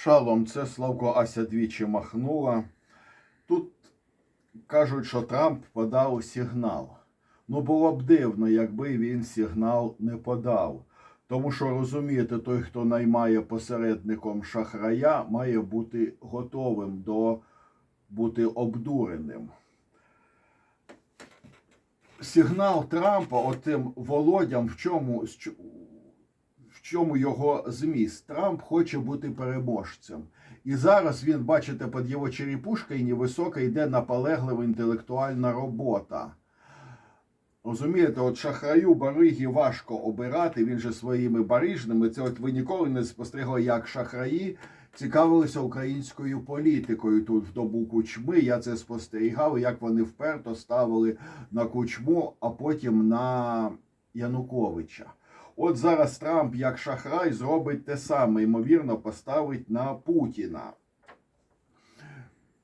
Шалом, це Славко Ася двічі махнула. Тут кажуть, що Трамп подав сигнал. Ну, було б дивно, якби він сигнал не подав. Тому що розумієте, той, хто наймає посередником шахрая, має бути готовим до бути обдуреним. Сигнал Трампа отим володям, в чому, чому його зміст? Трамп хоче бути переможцем. І зараз він, бачите, під його черепушкою невисока йде наполеглива інтелектуальна робота. Розумієте, от шахраю бариги важко обирати, він же своїми барижними. Це от ви ніколи не спостерігали, як шахраї цікавилися українською політикою тут в добу кучми. Я це спостерігав, як вони вперто ставили на кучму, а потім на Януковича. От зараз Трамп, як шахрай, зробить те саме, ймовірно, поставить на Путіна.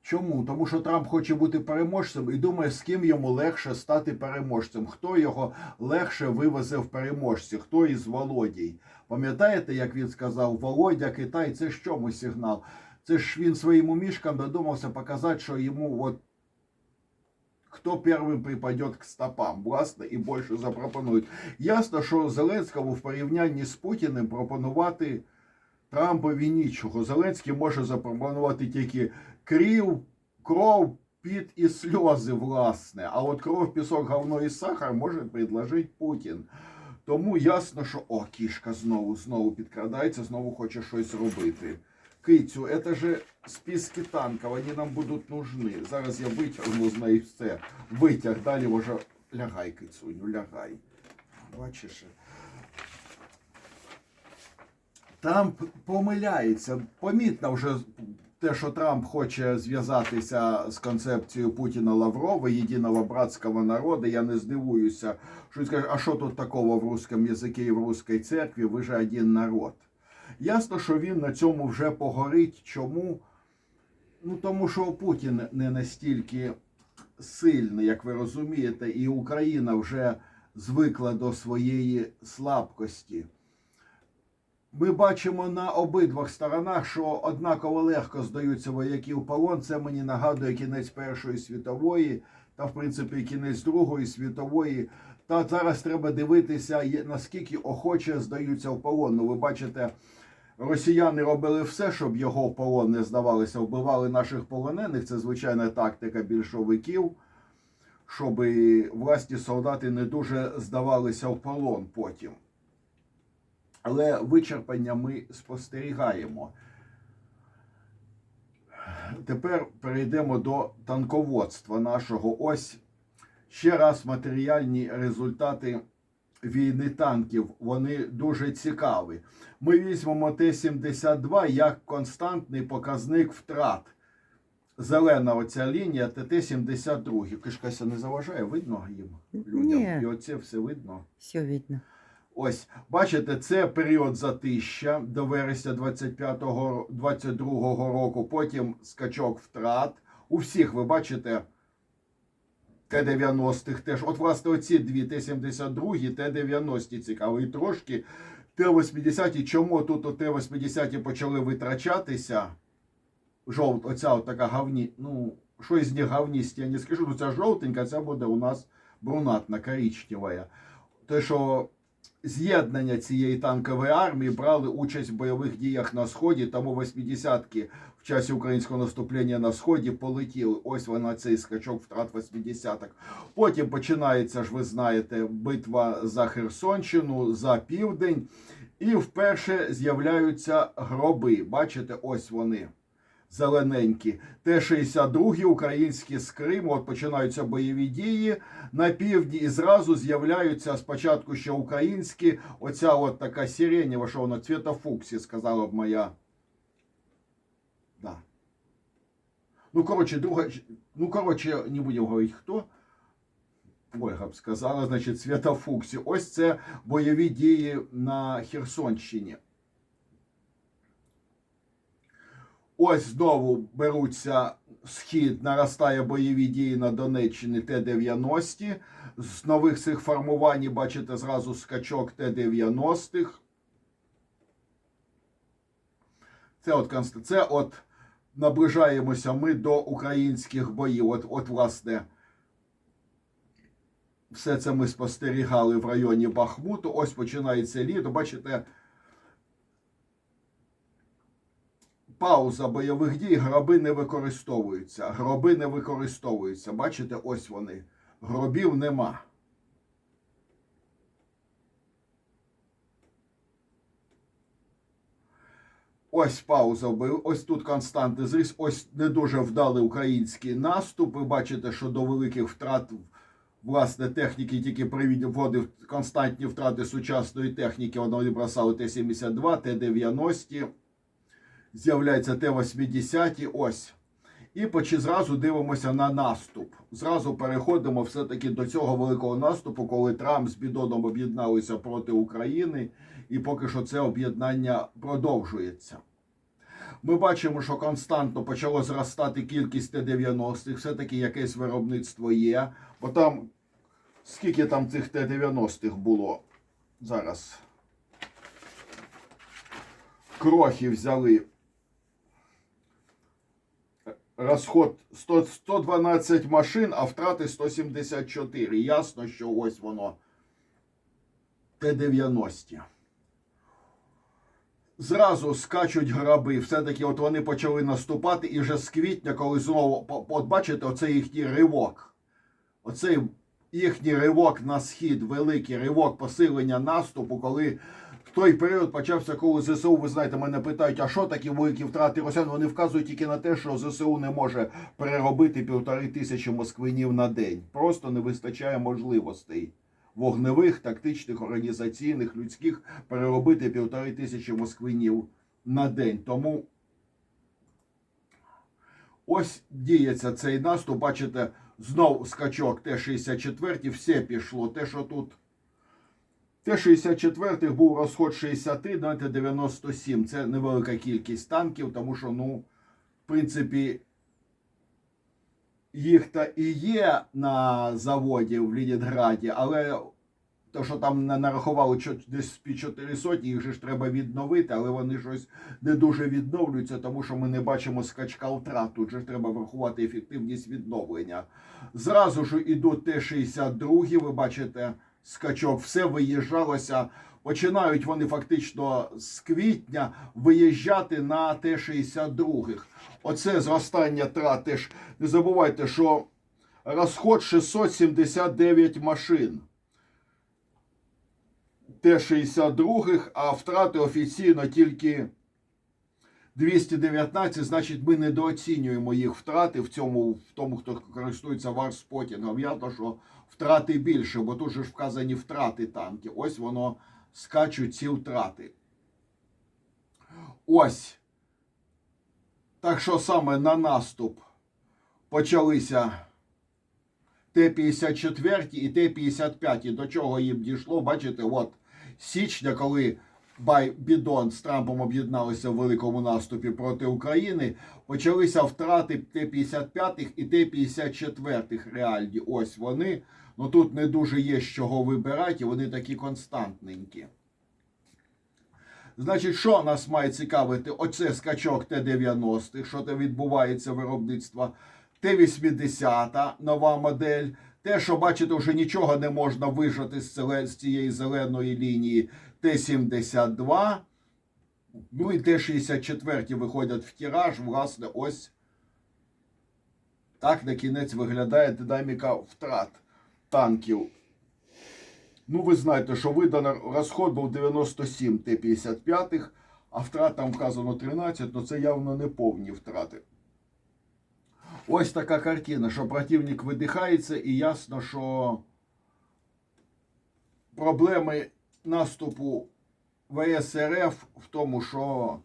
Чому? Тому що Трамп хоче бути переможцем і думає, з ким йому легше стати переможцем. Хто його легше вивезе в переможці? Хто із Володій? Пам'ятаєте, як він сказав, Володя, Китай, це ж чому сигнал? Це ж він своїм умішкам додумався показати, що йому от хто первым припадет к стопам, власне, і більше запропонують. Ясно, що Зеленському в порівнянні з Путіним пропонувати Трампові нічого. Зеленський може запропонувати тільки крів, кров, піт і сльози, власне. А от кров, пісок, говно і сахар може предложити Путін. Тому ясно, що о, кішка знову знову підкрадається, знову хоче щось робити. Кицю, це же списки танків, вони нам будуть нужны. Зараз я витягну з все. Витяг, далі може. Лягай, кицуню, лягай. Бачиш? Трамп помиляється. Помітно вже те, що Трамп хоче зв'язатися з концепцією Путіна Лаврова, єдиного братського народу. Я не здивуюся, що він скаже, а що тут такого в русском язикі і в русській церкві? Ви же один народ. Ясно, що він на цьому вже погорить. Чому? Ну тому що Путін не настільки сильний, як ви розумієте, і Україна вже звикла до своєї слабкості. Ми бачимо на обидвох сторонах, що однаково легко здаються вояки в полон. Це мені нагадує кінець Першої світової та, в принципі, кінець Другої світової. Та зараз треба дивитися, наскільки охоче здаються в полон. Ну, ви бачите, росіяни робили все, щоб його в полон не здавалися, вбивали наших полонених. Це звичайна тактика більшовиків, щоб власні солдати не дуже здавалися в полон потім. Але вичерпання ми спостерігаємо. Тепер перейдемо до танководства нашого. Ось ще раз матеріальні результати війни танків. Вони дуже цікаві. Ми візьмемо Т-72 як константний показник втрат. Зелена оця лінія ТТ-72. Кишкася не заважає, видно їм людям. Ні. І оце все видно. Все видно. Ось, бачите, це період затища до вересня 25-го, 22-го року. Потім скачок втрат. У всіх ви бачите Т-90-х теж. От, власне, оці дві Т-72, Т-90 цікаві. І трошки Т-80. Чому тут у Т-80 почали витрачатися? Жовт, оця от така гавні. Ну, що із них гавність, я не скажу. Ну, ця жовтенька, це буде у нас брунатна, коричнева. Те, що з'єднання цієї танкової армії брали участь в бойових діях на сході, тому 80-ки в часі українського наступлення на сході полетіли. Ось вона цей скачок втрат 80-ок. Потім починається ж, ви знаєте, битва за Херсонщину, за південь, і вперше з'являються гроби. Бачите, ось вони. Зелененькі. Т-62 українські з Криму, от починаються бойові дії на півдні і зразу з'являються спочатку ще українські, оця от така сиренєва, що вона цвіта сказала б моя. Да. Ну, коротше, друга, ну, коротше, не будемо говорити хто. Ольга б сказала, значить, фуксі. Ось це бойові дії на Херсонщині. Ось знову беруться схід, наростає бойові дії на Донеччині Т-90. З нових цих формувань, бачите, зразу скачок Т-90-х. Це от, це от наближаємося ми до українських боїв. От, от власне, все це ми спостерігали в районі Бахмуту. Ось починається літо. Бачите, пауза бойових дій, гроби не використовуються. Гроби не використовуються. Бачите, ось вони. Гробів нема. Ось пауза. Ось тут константний зріс. Ось не дуже вдалий український наступ. Ви бачите, що до великих втрат власне техніки тільки приводив константні втрати сучасної техніки. Вони бросали Т-72, Т-90, з'являється Т-80. Ось. І почи зразу дивимося на наступ. Зразу переходимо все-таки до цього великого наступу, коли Трамп з Бідоном об'єдналися проти України, і поки що це об'єднання продовжується. Ми бачимо, що константно почало зростати кількість Т-90-х, все-таки якесь виробництво є. Бо там скільки там цих Т-90-х було зараз? Крохи взяли. Розход 100, 112 машин, а втрати 174. Ясно, що ось воно Т-90. Зразу скачуть граби. Все-таки от вони почали наступати, і вже з квітня, коли знову, от бачите, оце їхній ривок. Оцей їхній ривок на схід, великий ривок посилення наступу, коли той період почався, коли ЗСУ, ви знаєте, мене питають, а що такі великі втрати росіян? Вони вказують тільки на те, що ЗСУ не може переробити півтори тисячі москвинів на день. Просто не вистачає можливостей вогневих, тактичних, організаційних, людських переробити півтори тисячі москвинів на день. Тому ось діється цей наступ. Бачите, знов скачок Т-64, все пішло. Те, що тут Т-64 був розход 60 на Т-97. Це невелика кількість танків, тому що, ну, в принципі, їх та і є на заводі в Лінінграді, але то, що там на- нарахували десь під 4 сотні, їх же ж треба відновити, але вони щось не дуже відновлюються, тому що ми не бачимо скачка втрат. Тут же треба врахувати ефективність відновлення. Зразу ж ідуть Т-62, ви бачите, скачок, все виїжджалося. Починають вони фактично з квітня виїжджати на Т-62. Оце зростання трат. Теж не забувайте, що розход 679 машин. Т-62, а втрати офіційно тільки 219, значить, ми недооцінюємо їх втрати в цьому, в тому, хто користується варспотінгом. Ясно, що втрати більше, бо тут же ж вказані втрати танків. Ось воно скачуть ці втрати. Ось. Так що саме на наступ почалися Т-54 і Т-55. І до чого їм дійшло, бачите, от січня, коли Бай Бідон з Трампом об'єдналися в великому наступі проти України, почалися втрати Т-55 і Т-54 реальні. Ось вони. Ну тут не дуже є з чого вибирати, вони такі константненькі. Значить, що нас має цікавити? Оце скачок Т-90, що там відбувається виробництво. Т-80, нова модель. Те, що бачите, вже нічого не можна вижати з цієї зеленої лінії Т-72. Ну і Т-64 виходять в тираж. Власне, ось так на кінець виглядає динаміка втрат танків. Ну, ви знаєте, що видано розход був 97 Т-55, а втрат вказано 13, ну це явно не повні втрати. Ось така картина, що противник видихається, і ясно, що проблеми наступу ВС РФ в тому, що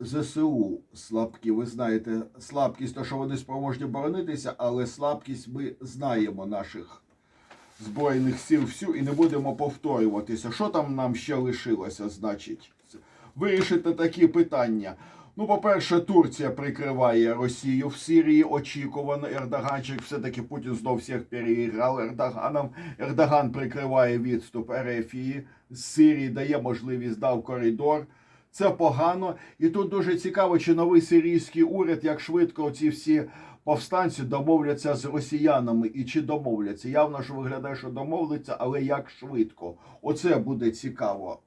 ЗСУ слабкі. Ви знаєте, слабкість, то що вони спроможні боронитися, але слабкість ми знаємо наших Збройних сил всю і не будемо повторюватися. Що там нам ще лишилося, значить? Вирішити такі питання. Ну, по-перше, Турція прикриває Росію в Сирії. Очікувано Ердоганчик. Все-таки Путін знов всіх переіграв Ердоганом. Ердоган прикриває відступ Ерефії з Сирії, дає можливість дав коридор. Це погано. І тут дуже цікаво, чи новий сирійський уряд, як швидко ці всі повстанці домовляться з росіянами і чи домовляться. Явно, що виглядає, що домовляться, але як швидко. Оце буде цікаво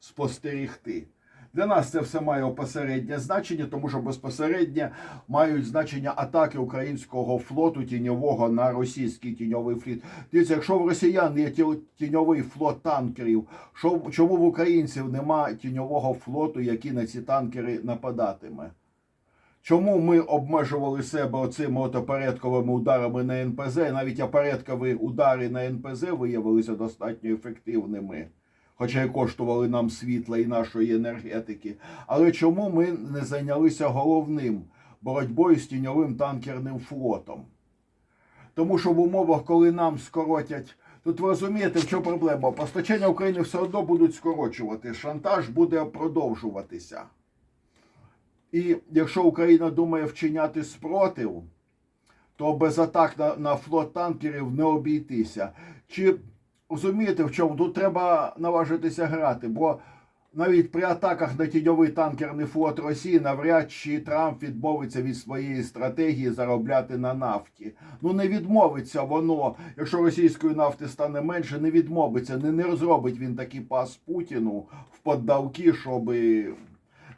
спостерігти. Для нас це все має посереднє значення, тому що безпосередньо мають значення атаки українського флоту тіньового на російський тіньовий фліт. Дивіться, якщо в росіян є тіньовий флот танкерів, що, чому в українців нема тіньового флоту, який на ці танкери нападатиме? Чому ми обмежували себе оцими от опередковими ударами на НПЗ? Навіть опередкові удари на НПЗ виявилися достатньо ефективними, хоча й коштували нам світла і нашої енергетики. Але чому ми не зайнялися головним боротьбою з тіньовим танкерним флотом? Тому що в умовах, коли нам скоротять. Тут ви розумієте, в чому проблема? Постачання України все одно будуть скорочувати. Шантаж буде продовжуватися. І якщо Україна думає вчиняти спротив, то без атак на, на флот танкерів не обійтися. Чи розумієте, в чому? Тут треба наважитися грати, бо навіть при атаках на тіньовий танкерний флот Росії навряд чи Трамп відмовиться від своєї стратегії заробляти на нафті. Ну не відмовиться воно, якщо російської нафти стане менше, не відмовиться, не, не розробить він такий пас Путіну в поддавки, щоби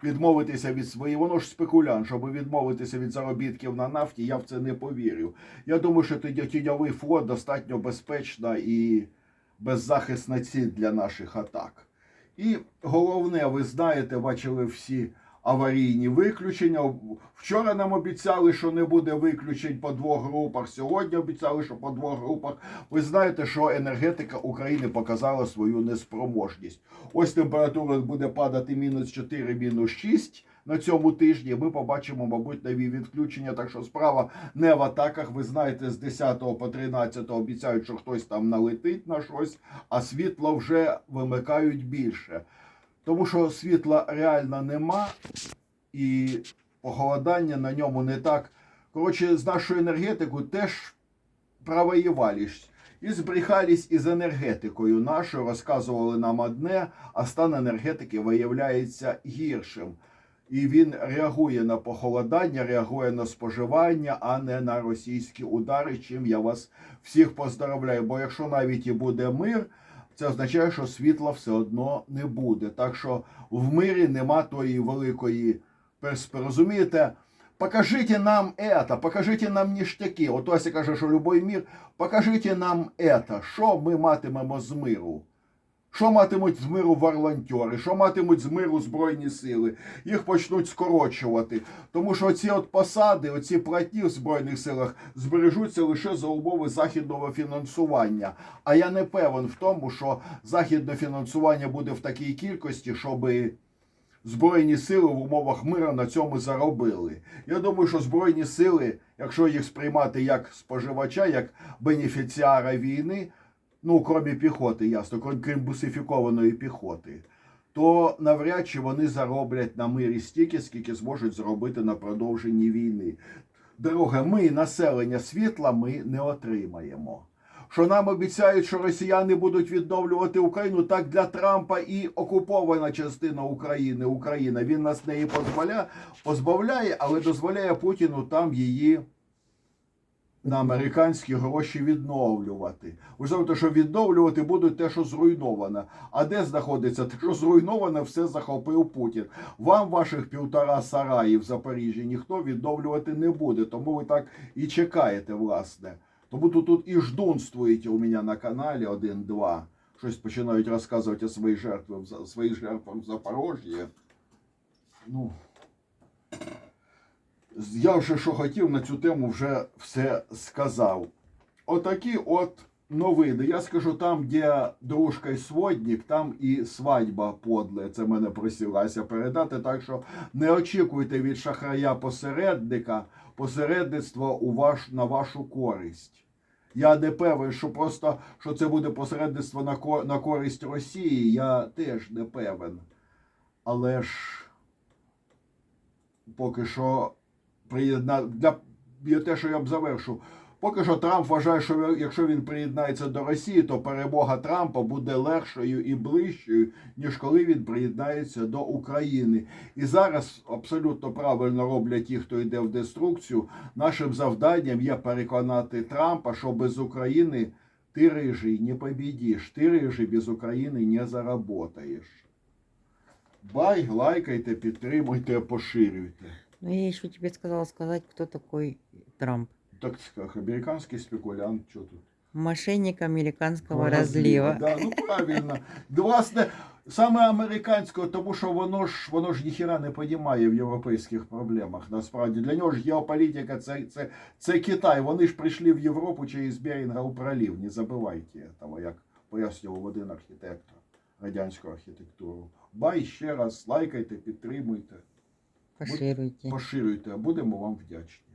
відмовитися від своєї, воно ж спекулянт, щоб відмовитися від заробітків на нафті, я в це не повірю. Я думаю, що тіньовий флот достатньо безпечна і беззахисна ціль для наших атак. І головне, ви знаєте, бачили всі аварійні виключення. Вчора нам обіцяли, що не буде виключень по двох групах. Сьогодні обіцяли, що по двох групах. Ви знаєте, що енергетика України показала свою неспроможність. Ось температура буде падати мінус 4, мінус 6 на цьому тижні. Ми побачимо, мабуть, нові відключення. Так що справа не в атаках. Ви знаєте, з 10 по 13 обіцяють, що хтось там налетить на щось, а світло вже вимикають більше. Тому що світла реально нема, і похолодання на ньому не так. Коротше, з нашою енергетикою теж провоювались. І збрехались із енергетикою нашою, розказували нам одне, а стан енергетики виявляється гіршим. І він реагує на похолодання, реагує на споживання, а не на російські удари. Чим я вас всіх поздравляю. Бо якщо навіть і буде мир, це означає, що світла все одно не буде. Так що в мирі нема тої великої перспективи. Розумієте? Покажите нам это, покажите нам ніштяки. От Ася каже, що любой мір, покажите нам это, що ми матимемо з миру. Що матимуть з миру волонтери, що матимуть з миру Збройні сили? Їх почнуть скорочувати. Тому що ці от посади, оці платні в Збройних силах збережуться лише за умови західного фінансування. А я не певен в тому, що західне фінансування буде в такій кількості, щоби. Збройні сили в умовах мира на цьому заробили. Я думаю, що Збройні сили, якщо їх сприймати як споживача, як бенефіціара війни, ну крім піхоти, ясно, крім- бусифікованої піхоти, то навряд чи вони зароблять на мирі стільки, скільки зможуть зробити на продовженні війни. Друге, ми населення світла ми не отримаємо. Що нам обіцяють, що росіяни будуть відновлювати Україну, так для Трампа і окупована частина України, Україна. Він нас неї позбавляє, позбавляє, але дозволяє Путіну там її на американські гроші відновлювати. Ви знаєте, що відновлювати будуть те, що зруйноване. А де знаходиться те, що зруйноване, все захопив Путін. Вам ваших півтора сараїв в Запоріжжі ніхто відновлювати не буде, тому ви так і чекаєте, власне. Тому тут, тут і ждунствуєте у мене на каналі 1-2. Щось починають розказувати свої жертви в своїх жертвах в Запорожжі. Ну, я вже що хотів на цю тему вже все сказав. Отакі от новини. Я скажу, там, де дружка і сводник, там і свадьба подле. Це мене просилася передати. Так що не очікуйте від шахрая посередника посередництва у ваш, на вашу користь. Я не певен, що просто що це буде посередництво на, ко- на користь Росії. Я теж не певен. Але ж поки що приєдна для те, що я б завершу. Поки що Трамп вважає, що якщо він приєднається до Росії, то перемога Трампа буде легшою і ближчою, ніж коли він приєднається до України. І зараз абсолютно правильно роблять ті, хто йде в деструкцію. Нашим завданням є переконати Трампа, що без України ти рижий не побідиш, ти рижий без України не заработаєш. Бай, лайкайте, підтримуйте, поширюйте. Ну, я еще тебе сказала сказать, кто такой Трамп. Так как американский спекулянт, що тут? Мошенник американского Розліва, разлива. Да, ну правильно. Власне, саме американського, тому що воно ж воно ж ніхіра не понімає в європейських проблемах. Насправді для нього ж геополітика це, це, це Китай. Вони ж прийшли в Європу через Берінга у пролів. Не забувайте того, як пояснював один архітектор радянську архітектуру. Бай ще раз, лайкайте, підтримуйте, Пошируйте. поширюйте, а будемо вам вдячні.